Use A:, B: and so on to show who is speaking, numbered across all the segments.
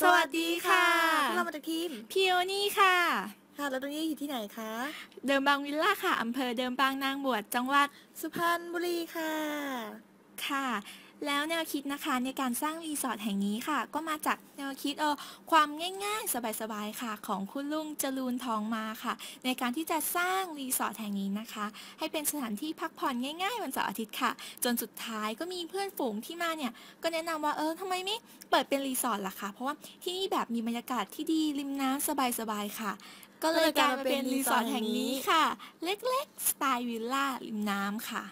A: สวัสดีค่ะ
B: เรามาจากทีม
A: พี่โอนี่ค่ะ
B: ค่ะ แล้วตรงนี้อยู่ที่ไหนคะ
A: เดิมบางวิลล่าค่ะ อำเภอเดิมบางนางบวช จังหวัด
B: สุพรรณบุรีค่ะ
A: ค่ะ แล้วแนวคิดนะคะในการสร้างรีสอร์ทแห่งนี้ค่ะ ก็มาจากแนวคิดเออความง่ายๆ สบายๆค่ะ ของคุณลุงจรูนทองมาค่ะ ในการที่จะสร้างรีสอร์ทแห่งนี้นะคะ ให้เป็นสถานที่พักผ่อนง่ายๆวันเสาร์อาทิตย์ค่ะ จนสุดท้ายก็มีเพื่อนฝูงที่มาเนี่ย ก็แนะนำว่าเออทำไมไม่เปิดเป็นรีสอร์ทล่ะคะเพราะว่าที่นี่แบบมีบรรยากาศที่ดีริมน้ำสบายๆค่ะก็เลยกลายมาเป็นรีสอร์ทแห่งนี้ค่ะ เล็กๆ สไตล์วิลล่าริมน้ำค่ะ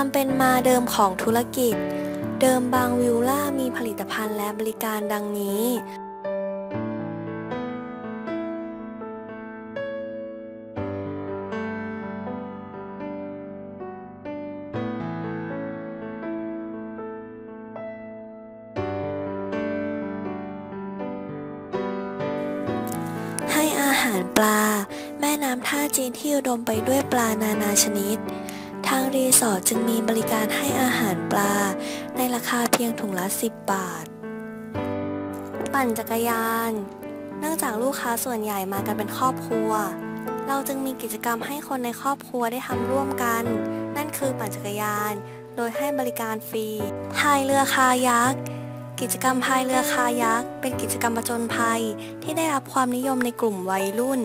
C: ความเป็นมาเดิมของธุรกิจ เดิมบางวิลล่ามีผลิตภัณฑ์และบริการดังนี้ ให้อาหารปลา แม่น้ำท่าจีนที่อุดมไปด้วยปลานานาชนิด ทางรีสอร์ทจึงมีบริการให้อาหารปลา ในราคาเพียงถุงละ 10 บาท ปั่นจักรยาน เนื่องจากลูกค้าส่วนใหญ่มากันเป็นครอบครัว เราจึงมีกิจกรรมให้คนในครอบครัวได้ทำร่วมกัน นั่นคือปั่นจักรยาน โดยให้บริการฟรีพายเรือคายักกิจกรรมพายเรือคายักเป็นกิจกรรมผจญภัย ที่ได้รับความนิยมในกลุ่มวัยรุ่น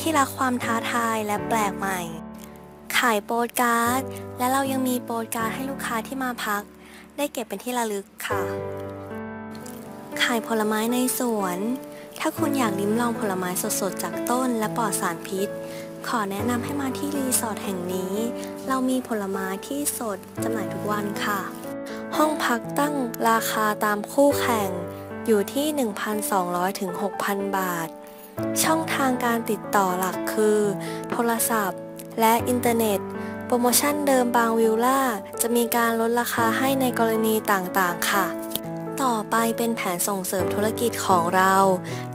C: ที่รักความท้าทายและแปลกใหม่ ขายโปสการ์ด และเรายังมีโปสการ์ดให้ลูกค้าที่มาพัก ได้เก็บเป็นที่ระลึกค่ะ ขายผลไม้ในสวน ถ้าคุณอยากลิ้มลองผลไม้สดๆ จากต้นและปลอดสารพิษ ขอแนะนำให้มาที่รีสอร์ทแห่งนี้ เรามีผลไม้ที่สดจำหน่ายทุกวันค่ะ ห้องพักตั้งราคาตามคู่แข่งอยู่ที่ 1,200ถึง6,000 บาท ช่องทางการติดต่อหลักคือ โทรศัพท์ และอินเทอร์เน็ต โปรโมชั่นเดิมบางวิลล่าจะมีการลดราคาให้ในกรณีต่างๆ ค่ะ ต่อไปเป็นแผนส่งเสริมธุรกิจของเรา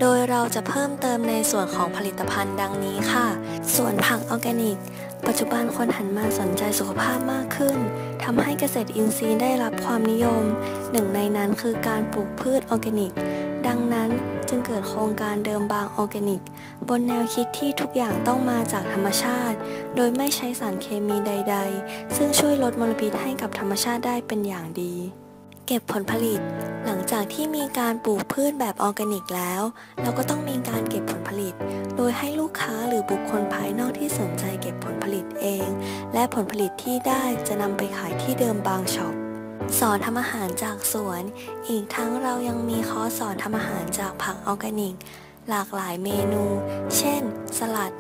C: โดยเราจะเพิ่มเติมในส่วนของผลิตภัณฑ์ดังนี้ค่ะ ส่วนผักออร์แกนิก ปัจจุบันคนหันมาสนใจสุขภาพมากขึ้นทำให้เกษตรอินทรีย์ได้รับความนิยม หนึ่งในนั้นคือการปลูกพืชออร์แกนิก ดังนั้น จึงเกิดโครงการเดิมบางออร์แกนิก บนแนวคิดที่ทุกอย่างต้องมาจากธรรมชาติ โดยไม่ใช้สารเคมีใด ๆ ซึ่งช่วยลดมลพิษให้กับธรรมชาติได้เป็นอย่างดี เก็บผลผลิต หลังจากที่มีการปลูกพืชแบบออร์แกนิกแล้ว เราก็ต้องมีการเก็บผลผลิต โดยให้ลูกค้าหรือบุคคลภายนอกที่สนใจเก็บผลผลิตเอง และผลผลิตที่ได้จะนำไปขายที่เดิมบางช็อป สอนทำอาหารจากสวน อีกทั้งเรายังมีคอร์สสอนทำอาหารจากผักออร์แกนิก หลากหลายเมนู เช่น สลัด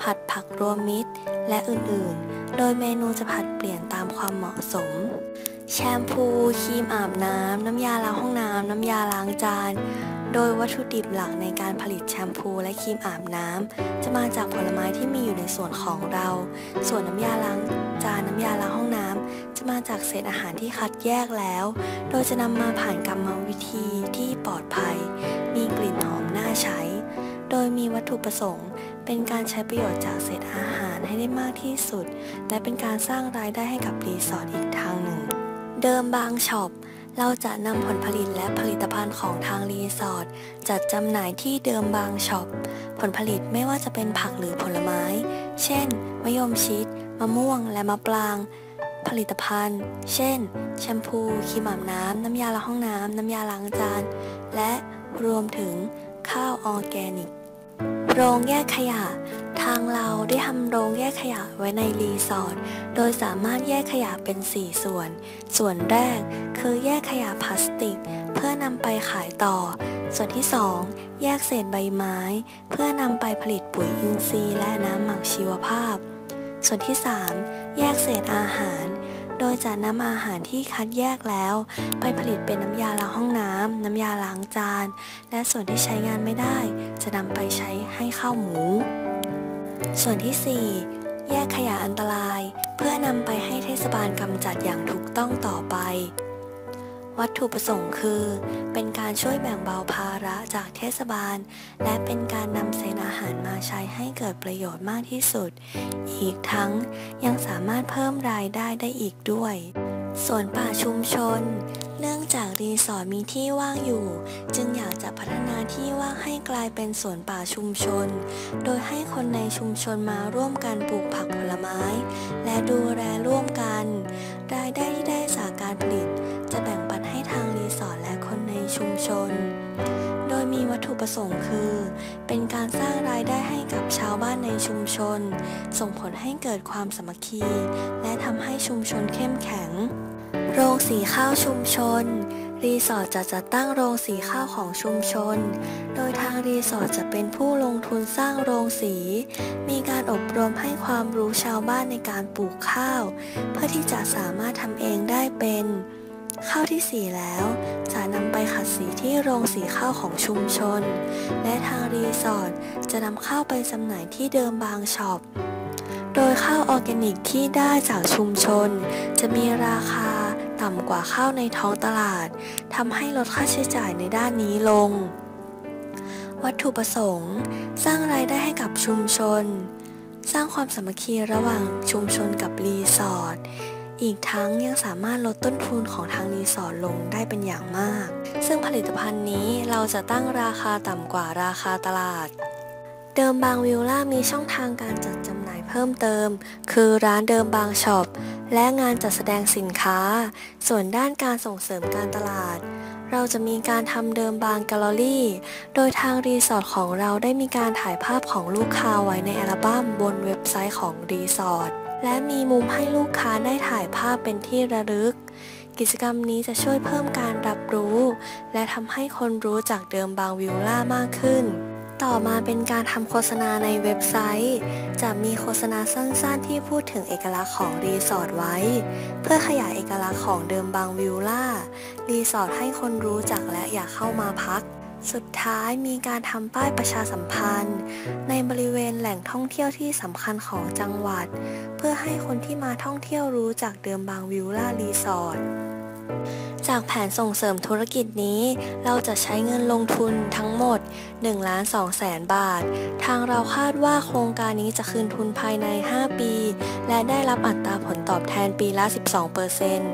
C: ผัดผักรวมมิตร และอื่นๆ โดยเมนูจะผัดเปลี่ยนตามความเหมาะสม แชมพู ครีมอาบน้ำ น้ำยาล้างห้องน้ำ น้ำยาล้างจาน โดยวัตถุดิบหลักในการผลิตแชมพูและครีมอาบน้ำจะมาจากผลไม้ที่มีอยู่ในส่วนของเรา ส่วนน้ำยาล้างจานน้ำยาล้างห้องน้ำจะมาจากเศษอาหารที่คัดแยกแล้ว โดยจะนำมาผ่านกรรมวิธีที่ปลอดภัย มีกลิ่นหอมน่าใช้ โดยมีวัตถุประสงค์ เป็นการใช้ประโยชน์จากเศษอาหารให้ได้มากที่สุด และเป็นการสร้างรายได้ให้กับรีสอร์ทอีกทางหนึ่ง เดิมบางช็อป เราจะนำผลผลิตและผลิตภัณฑ์ของทางรีสอร์ทจัดจำหน่ายที่เดิมบางช็อป ผลผลิตไม่ว่าจะเป็นผักหรือผลไม้ เช่น มะยมชิด มะม่วง และมะปราง ผลิตภัณฑ์ เช่น แชมพู ครีมอาบน้ำ น้ำยาล้างห้องน้ำ น้ำยาล้างจาน และรวมถึงข้าวออร์แกนิก โรงแยกขยะ ทางเราได้ทำโรงแยกขยะไว้ในรีสอร์ท โดยสามารถแยกขยะเป็น 4 ส่วน ส่วนแรกคือแยกขยะพลาสติก เพื่อนำไปขายต่อ ส่วนที่ 2 แยกเศษใบไม้ เพื่อนำไปผลิตปุ๋ยอินทรีย์และน้ำหมักชีวภาพ ส่วนที่ 3 แยกเศษอาหาร โดยจะนำอาหารที่คัดแยกแล้ว ไปผลิตเป็นน้ำยาล้างห้องน้ำน้ำยาล้างจาน และส่วนที่ใช้งานไม่ได้ จะนำไปใช้ให้ข้าวหมู ส่วนที่ 4 แยกขยะอันตราย เพื่อนำไปให้เทศบาลกำจัดอย่างถูกต้องต่อไป วัตถุประสงค์คือ เป็นการช่วยแบ่งเบาภาระจากเทศบาล และเป็นการนำเศษอาหารมาใช้ให้เกิดประโยชน์มากที่สุด อีกทั้งยังสามารถเพิ่มรายได้ได้อีกด้วยสวนป่าชุมชน เนื่องจากรีสอร์ทมีที่ว่างอยู่ จึงอยากจะพัฒนาที่ว่างให้กลายเป็นสวนป่าชุมชน โดยให้คนในชุมชนมาร่วมกันปลูกผักผลไม้ และดูแลร่วมกัน รายได้ที่ได้จากการผลิต สงค์คือ เป็นการสร้างรายได้ให้กับชาวบ้านในชุมชน ส่งผลให้เกิดความสามัคคี และทำให้ชุมชนเข้มแข็ง โรงสีข้าวชุมชน รีสอร์ทจะจัดตั้งโรงสีข้าวของชุมชน โดยทางรีสอร์ทจะเป็นผู้ลงทุนสร้างโรงสี มีการอบรมให้ความรู้ชาวบ้านในการปลูกข้าว เพื่อที่จะสามารถทำเองได้เป็น ข้าวที่สีแล้ว จะนำไปขัดสีที่โรงสีข้าวของชุมชน และทางรีสอร์ทจะนำข้าวไปจำหน่ายที่เดิมบางช็อป โดยข้าวออร์แกนิกที่ได้จากชุมชน จะมีราคาต่ำกว่าข้าวในท้องตลาดทำให้ลดค่าใช้จ่ายในด้านนี้ลง วัตถุประสงค์ สร้างรายได้ให้กับชุมชน สร้างความสามัคคีระหว่างชุมชนกับรีสอร์ท อีกทั้งยังสามารถลดต้นทุนของทางรีสอร์ทลงได้เป็นอย่างมาก ซึ่งผลิตภัณฑ์นี้เราจะตั้งราคาต่ำกว่าราคาตลาด เดิมบางวิลล่ามีช่องทางการจัดจำหน่ายเพิ่มเติม คือร้านเดิมบางช็อปและงานจัดแสดงสินค้า ส่วนด้านการส่งเสริมการตลาด เราจะมีการทำเดิมบางแกลเลอรี่ โดยทางรีสอร์ทของเราได้มีการถ่ายภาพของลูกค้าไว้ในอัลบั้มบนเว็บไซต์ของรีสอร์ท และมีมุมให้ลูกค้าได้ถ่ายภาพเป็นที่ระลึก กิจกรรมนี้จะช่วยเพิ่มการรับรู้ และทำให้คนรู้จักเดิมบางวิลล่ามากขึ้น ต่อมาเป็นการทำโฆษณาในเว็บไซต์ จะมีโฆษณาสั้นๆ ที่พูดถึงเอกลักษณ์ของรีสอร์ทไว้ เพื่อขยายเอกลักษณ์ของเดิมบางวิลล่า รีสอร์ทให้คนรู้จักและอยากเข้ามาพัก สุดท้ายมีการทำป้ายประชาสัมพันธ์ ในบริเวณแหล่งท่องเที่ยวที่สำคัญของจังหวัด เพื่อให้คนที่มาท่องเที่ยวรู้จักเดิมบางวิลล่ารีสอร์ทจากแผนส่งเสริมธุรกิจนี้ เราจะใช้เงินลงทุนทั้งหมด1ล้าน2แสนบาท ทางเราคาดว่าโครงการนี้จะคืนทุนภายใน 5 ปี และได้รับอัตราผลตอบแทนปีละ 12%เปอร์เซ็นต์